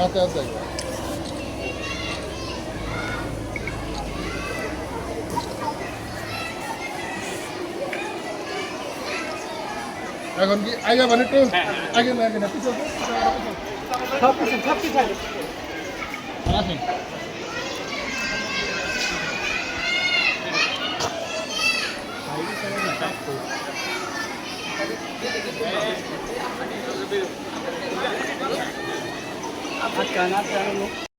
মাথায় আছে। এখন কি আগে মানে একটু আগে না আগে না পিছনে সব কিছু সব কিছু আগে acá en la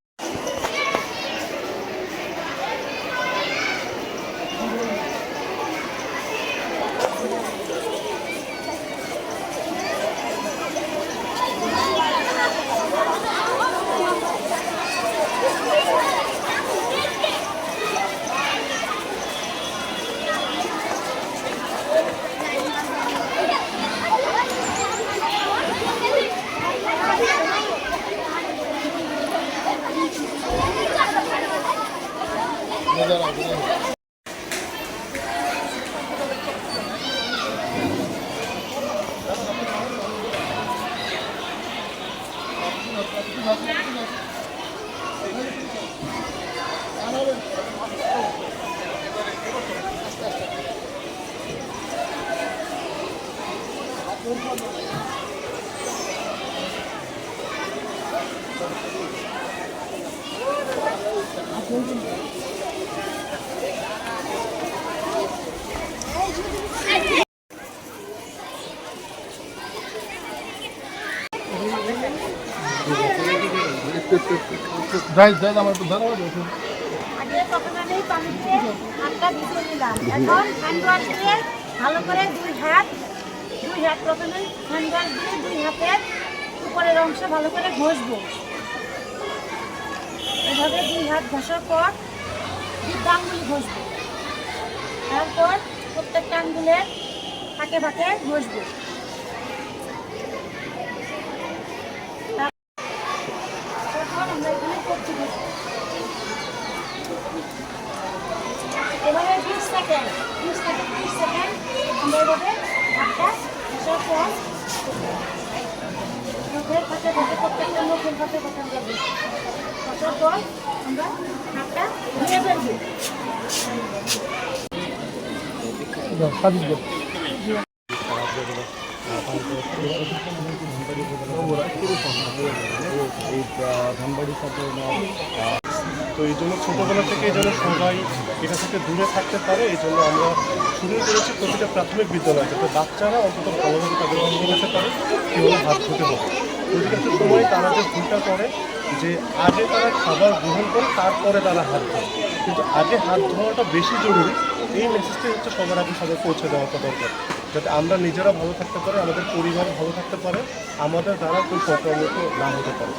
মজা লাগবে যাই ভালো করে দুই হাত দুই হাত দিয়ে দুই হাতের উপরের অংশ ভালো করে এভাবে দুই হাত পর তারপর প্রত্যেকটা আঙ্গুলের ফাঁকে ফাঁকে ঘষবো তারপর আমরা এখানে করছি ঘষবো এবারে বিশ সেকেন্ড সাজিস গো তো এই জন্য ছোটোবেলা থেকে এই জন্য সবাই এটা থেকে দূরে থাকতে পারে, এই জন্য আমরা শুরু করেছি প্রতিটা প্রাথমিক বিদ্যালয় যাতে বাচ্চারা অন্তত ভালোভাবে তাদের অঙ্গ নিতে পারে, কীভাবে হাত ধুতে হবে। অধিকাংশ সময় তারা যে ভুলটা করে, যে আগে তারা খাবার গ্রহণ করে, তারপরে তারা হাত ধোয়। কিন্তু আগে হাত ধোয়াটা বেশি জরুরি, এই মেসেজটাই হচ্ছে সবার আগে সবাই পৌঁছে দেওয়াটা দরকার। যাতে আমরা নিজেরা ভালো থাকতে পারি, আমাদের পরিবার ভালো থাকতে পারে, আমাদের দ্বারা কোনো সংক্রমিত না হতে পারে।